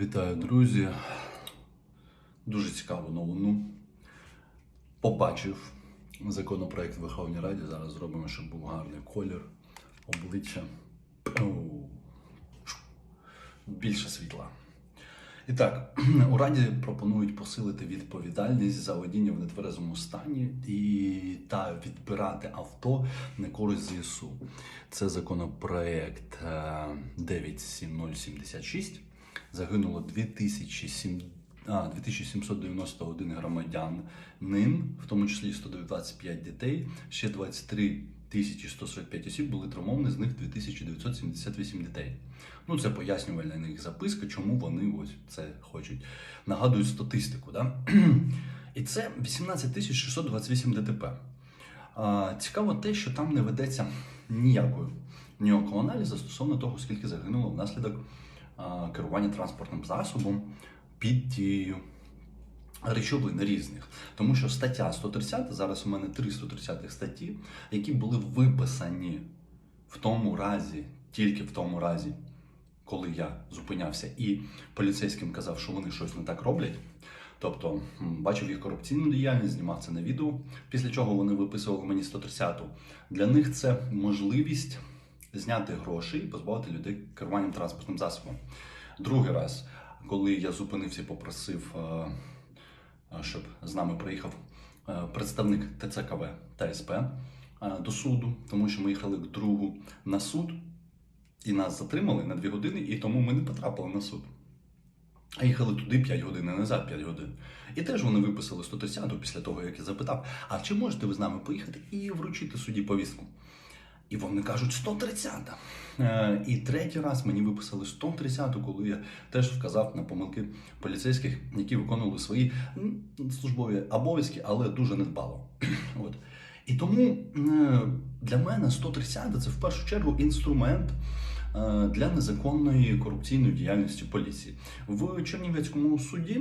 Вітаю, друзі. Дуже цікаву новину. Побачив законопроект в Верховній Раді. Зараз зробимо, щоб був гарний колір, обличчя. Більше світла. І так, у Раді пропонують посилити відповідальність за водіння в нетверезому стані і та відбирати авто на користь ЗСУ. Це законопроект е, 97076. Загинуло 2007, а, 2791 громадянин, в тому числі 125 дітей, ще 23 145 осіб були травмовані, з них 2978 дітей. Ну, це пояснювальна на їх записка, чому вони ось це хочуть. Нагадують статистику. Да? І це 18 628 ДТП. А, Цікаво те, що там не ведеться ніякої ніякого аналізу стосовно того, скільки загинуло внаслідок керування транспортним засобом під дією речовин різних. Тому що стаття 130, зараз у мене три 130 статті, які були виписані в тому разі, тільки в тому разі, коли я зупинявся і поліцейським казав, що вони щось не так роблять. Тобто бачив їх корупційну діяльність, знімав це на відео. Після чого вони виписували мені 130-ту. Для них це можливість зняти гроші і позбавити людей керуванням транспортним засобом. Другий раз, коли я зупинився і попросив, е, е, щоб з нами приїхав е, представник ТЦКВ та СП до суду, тому що ми їхали к другу на суд, і нас затримали на 2 години, і тому ми не потрапили на суд. А їхали туди 5 годин, а назад 5 годин. І теж вони виписали 130 після того, як я запитав, а чи можете ви з нами поїхати і вручити судді повістку? І вони кажуть 130. Е, І третій раз мені виписали 130, коли я теж вказав на помилки поліцейських, які виконували свої службові обов'язки, але дуже недбало. От. І тому е, для мене 130 це в першу чергу інструмент е, для незаконної корупційної діяльності поліції. В Чернівецькому суді,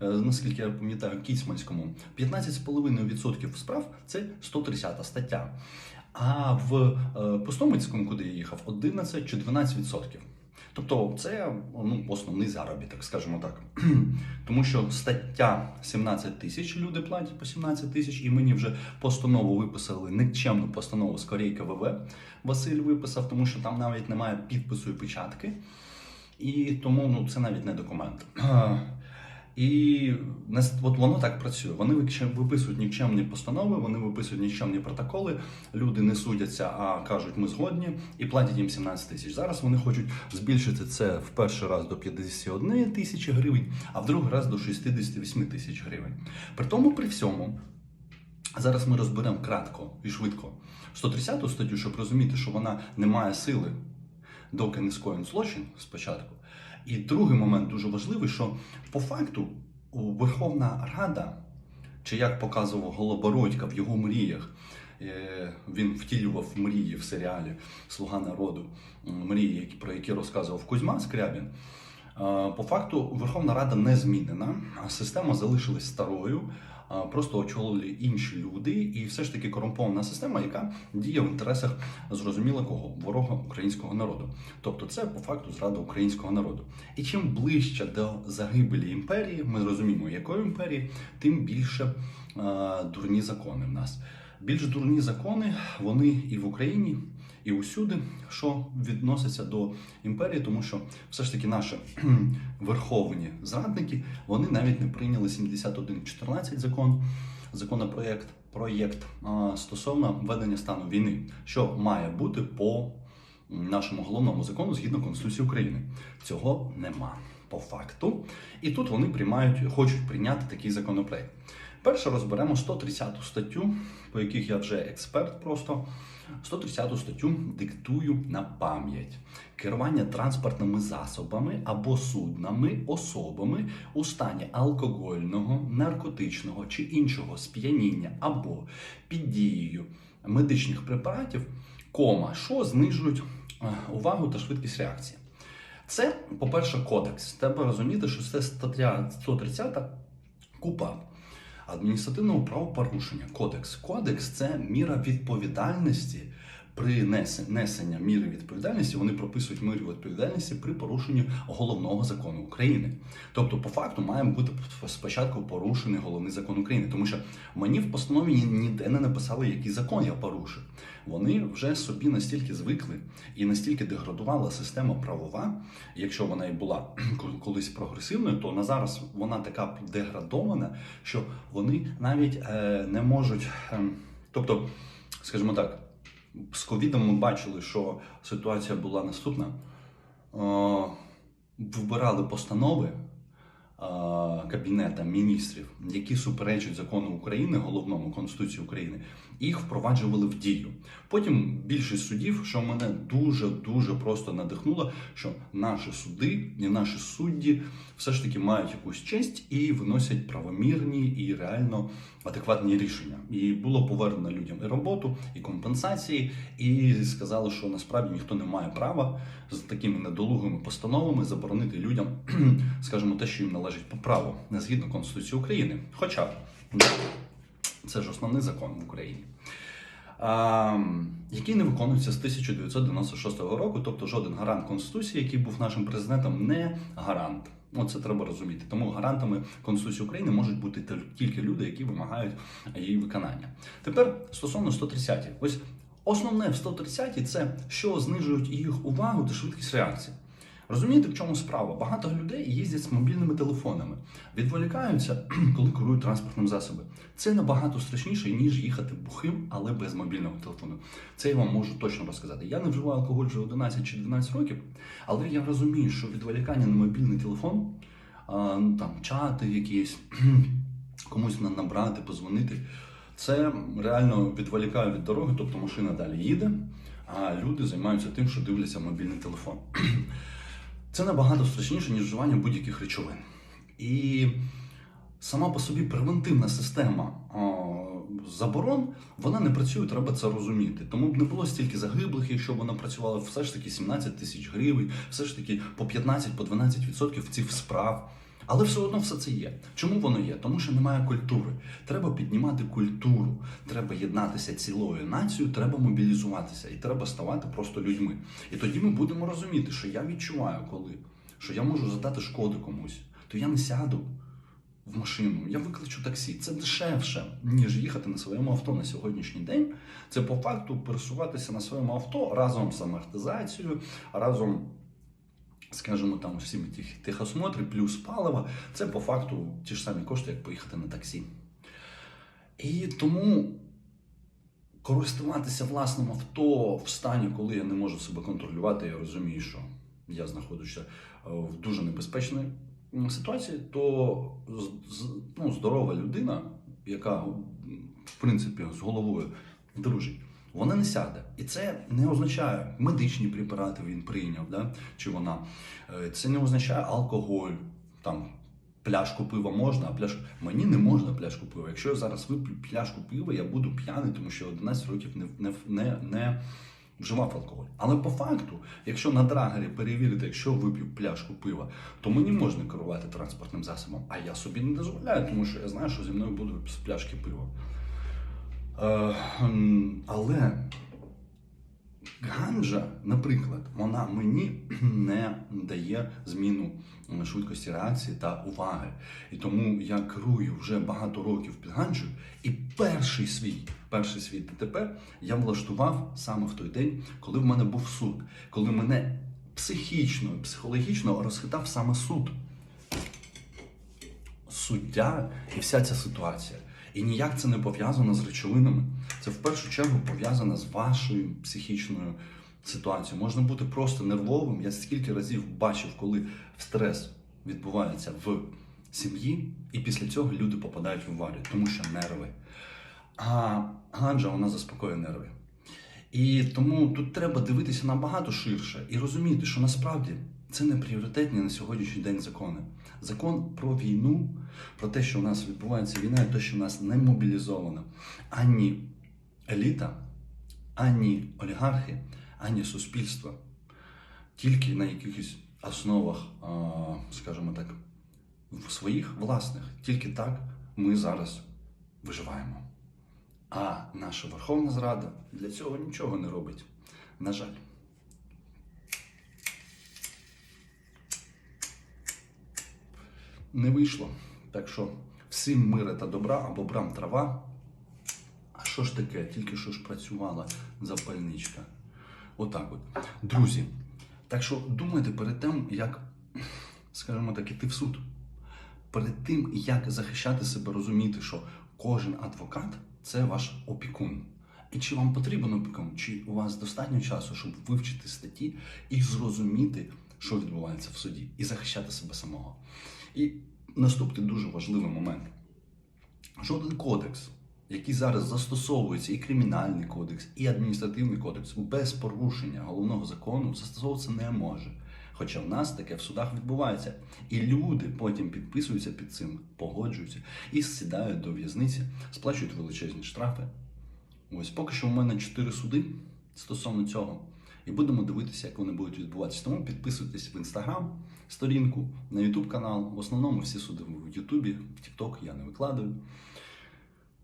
наскільки я пам'ятаю, Кіцманському, 15,5% справ це 130 стаття. А в е, Пустомицькому, куди я їхав, 11 чи 12%. Тобто це ну, основний заробіток, скажімо так. Тому що стаття 17 тисяч люди платять по 17 тисяч, і мені вже постанову виписали нікчемну постанову з Корейка ВВ. Василь виписав, тому що там навіть немає підпису і печатки. І тому ну, це навіть не документ. І от воно так працює. Вони виписують нікчемні постанови, вони виписують нікчемні протоколи. Люди не судяться, а кажуть, ми згодні, і платять їм 17 тисяч. Зараз вони хочуть збільшити це в перший раз до 51 тисячі гривень, а в другий раз до 68 тисяч гривень. При тому, при всьому, зараз ми розберемо кратко і швидко 130 статтю, щоб розуміти, що вона не має сили, доки не скоєн злочин спочатку. І другий момент дуже важливий, що по факту Верховна Рада, чи як показував Голобородька в його мріях, е, він втілював мрії в серіалі Слуга народу, мрії, про які розказував Кузьма Скрябін. Е, По факту Верховна Рада не змінена, а система залишилась старою. Просто очолили інші люди, і все ж таки корумпована система, яка діє в інтересах зрозуміло кого ворога українського народу. Тобто, це по факту зрада українського народу. І чим ближче до загибелі імперії, ми розуміємо, якої імперії, тим більше дурні закони в нас. Більш дурні закони вони і в Україні, і усюди, що відноситься до імперії, тому що все ж таки наші верховні зрадники вони навіть не прийняли 71.14 закон, законопроєкт проєкт стосовно введення стану війни, що має бути по нашому головному закону згідно Конституції України. Цього нема по факту. І тут вони приймають, хочуть прийняти такий законопроект. Перше розберемо 130 статтю, по яких я вже експерт просто. 130 статтю диктую на пам'ять. Керування транспортними засобами або суднами, особами у стані алкогольного, наркотичного чи іншого сп'яніння або під дією медичних препаратів, кома, що знижують е, увагу та швидкість реакції. Це, по-перше, кодекс. Треба розуміти, що це стаття 130 купа адміністративного правопорушення. Кодекс. Кодекс це міра відповідальності при несення міри відповідальності вони прописують міру відповідальності при порушенні головного закону України. Тобто, по факту має бути спочатку порушений головний закон України, тому що мені в постанові ніде не написали, який закон я порушив. Вони вже собі настільки звикли і настільки деградувала система правова, якщо вона і була колись прогресивною, то на зараз вона така деградована, що вони навіть е, не можуть. ем, тобто, скажімо так, з ковідом ми бачили, що ситуація була наступна. Вбирали постанови е, Кабінета міністрів, які суперечать закону України, головному Конституції України, їх впроваджували в дію. Потім більшість суддів, що мене дуже дуже просто надихнуло, що наші суди і наші судді все ж таки мають якусь честь і виносять правомірні і реально адекватні рішення. І було повернено людям і роботу, і компенсації, і сказали, що насправді ніхто не має права з такими недолугими постановами заборонити людям, скажімо, те, що їм належить по праву, не згідно Конституції України. Хоча це ж основний закон в Україні. Який не виконується з 1996 року, тобто жоден гарант Конституції, який був нашим президентом, не гарант. Оце треба розуміти. Тому гарантами Конституції України можуть бути тільки люди, які вимагають її виконання. Тепер стосовно 130. Ось основне в 130 це що знижують їх увагу та швидкість реакції. Розумієте, в чому справа? Багато людей їздять з мобільними телефонами, відволікаються, коли керують транспортним засобом. Це набагато страшніше, ніж їхати бухим, але без мобільного телефону. Це я вам можу точно розказати. Я не вживаю алкоголь вже 11 чи 12 років, але я розумію, що відволікання на мобільний телефон, ну, там чати якісь, комусь набрати, позвонити. Це реально відволікає від дороги, тобто машина далі їде, а люди займаються тим, що дивляться мобільний телефон. Це набагато страшніше, ніж вживання будь-яких речовин. І сама по собі превентивна система заборон, вона не працює, треба це розуміти. Тому б не було стільки загиблих, якщо б вона працювала все ж таки 17 тисяч гривень, все ж таки по 15, по 12% цих справ. Але все одно все це є. Чому воно є? Тому що немає культури. Треба піднімати культуру, треба єднатися цілою нацією, треба мобілізуватися і треба ставати просто людьми. І тоді ми будемо розуміти, що я відчуваю, коли що я можу задати шкоди комусь, то я не сяду в машину, я викличу таксі. Це дешевше, ніж їхати на своєму авто на сьогоднішній день. Це по факту пересуватися на своєму авто разом з амортизацією, разом скажімо, там всі ті техосмотри, плюс паливо, це по факту ті ж самі кошти, як поїхати на таксі. І тому користуватися власним авто в стані, коли я не можу себе контролювати, я розумію, що я знаходжуся е, в дуже небезпечній ситуації, то ну, здорова людина, яка в принципі з головою дружить, вона не сяде. І це не означає медичні препарати він прийняв, да? чи вона. Е, Це не означає алкоголь, там пляшку пива можна, а пляшку. Мені не можна пляшку пива. Якщо я зараз вип'ю пляшку пива, я буду п'яний, тому що 11 років не, не, не, не вживав алкоголь. Але по факту, якщо на драгері перевірити, якщо вип'ю пляшку пива, то мені можна керувати транспортним засобом. А я собі не дозволяю, тому що я знаю, що зі мною буде з пляшки пива. Е, м, але ганджа, наприклад, вона мені не дає зміну швидкості реакції та уваги. І тому я керую вже багато років під ганджею. І перший свій, перший свій ДТП я влаштував саме в той день, коли в мене був суд, коли мене психічно, психологічно розхитав саме суд суддя і вся ця ситуація. І ніяк це не пов'язано з речовинами. Це в першу чергу пов'язано з вашою психічною ситуацією. Можна бути просто нервовим. Я скільки разів бачив, коли стрес відбувається в сім'ї, і після цього люди попадають в аварію, тому що нерви. А ганджа вона заспокоює нерви. І тому тут треба дивитися набагато ширше і розуміти, що насправді це не пріоритетні на сьогоднішній день закони. Закон про війну, про те, що у нас відбувається війна, і те, що у нас не мобілізовано ані еліта, ані олігархи, ані суспільство. Тільки на якихось основах, скажімо так, своїх власних. Тільки так ми зараз виживаємо. А наша Верховна Зрада для цього нічого не робить. На жаль. Не вийшло. Так що всім мира та добра або брам трава. А що ж таке? Тільки що ж працювала запальничка. Отак от. Друзі, так що думайте перед тим, як, скажімо так, іти в суд. Перед тим, як захищати себе, розуміти, що кожен адвокат це ваш опікун. І чи вам потрібен опікун, чи у вас достатньо часу, щоб вивчити статті і зрозуміти, що відбувається в суді, і захищати себе самого. І наступний дуже важливий момент. Жоден кодекс, який зараз застосовується, і кримінальний кодекс, і адміністративний кодекс, без порушення головного закону застосовуватися не може. Хоча в нас таке в судах відбувається. І люди потім підписуються під цим, погоджуються і сідають до в'язниці, сплачують величезні штрафи. Ось поки що у мене чотири суди стосовно цього. І будемо дивитися, як вони будуть відбуватися. Тому підписуйтесь в інстаграм, сторінку, на Ютуб канал. В основному всі суди в Ютубі, в Тікток я не викладаю.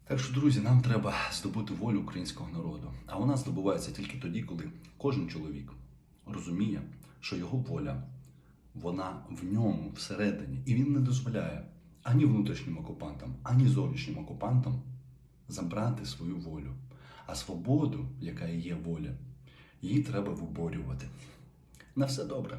Так що, друзі, нам треба здобути волю українського народу. А вона здобувається тільки тоді, коли кожен чоловік розуміє, що його воля, вона в ньому всередині, і він не дозволяє ані внутрішнім окупантам, ані зовнішнім окупантам забрати свою волю. А свободу, яка є воля, її треба виборювати. На все добре.